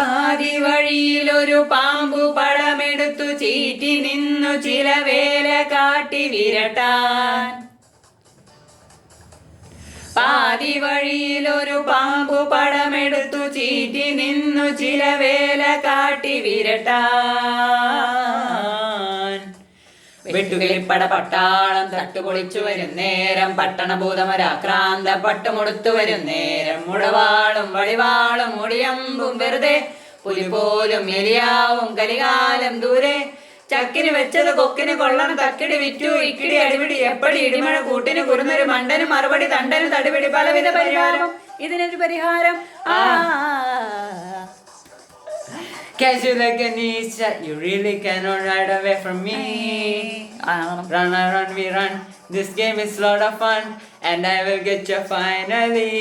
പാതി വഴിയിൽ ഒരു പാമ്പു പടമെടുത്തു ചീറ്റി നിന്നു ചില വേല കാട്ടി വിരട്ടാൻ. പാതി വഴിയിൽ ഒരു പാമ്പു പടമെടുത്തു ചീറ്റി നിന്നു ചില വേല കാട്ടി വിരട്ടാൻ. വെട്ടുകിളിപ്പട പട്ടാളം തട്ടുപൊളിച്ചു വരും നേരം പട്ടണഭൂതമരാക്രാന്ത പട്ടുമുടുത്തു വരും നേരം. മുടവാളും വഴിവാളും മുടിയമ്പും വെറുതെ പുലി പോലും എലിയാവും കലികാലം ദൂരെ ചക്കിന് വെച്ചത് കൊക്കിന് കൊള്ളണം തക്കിടി വിറ്റു ഇക്കിടി അടിപിടി എപ്പടി ഇടിമഴ കൂട്ടിന് കുരുന്നൊരു മണ്ടന് മറുപടി തണ്ടന് തടിപിടി പലവിധ പരിഹാരം ഇതിനൊരു പരിഹാരം ആ Catch you like a ninja, you really cannot ride away from me. Run, run, we run. This game is lot of fun, and I will get you finally.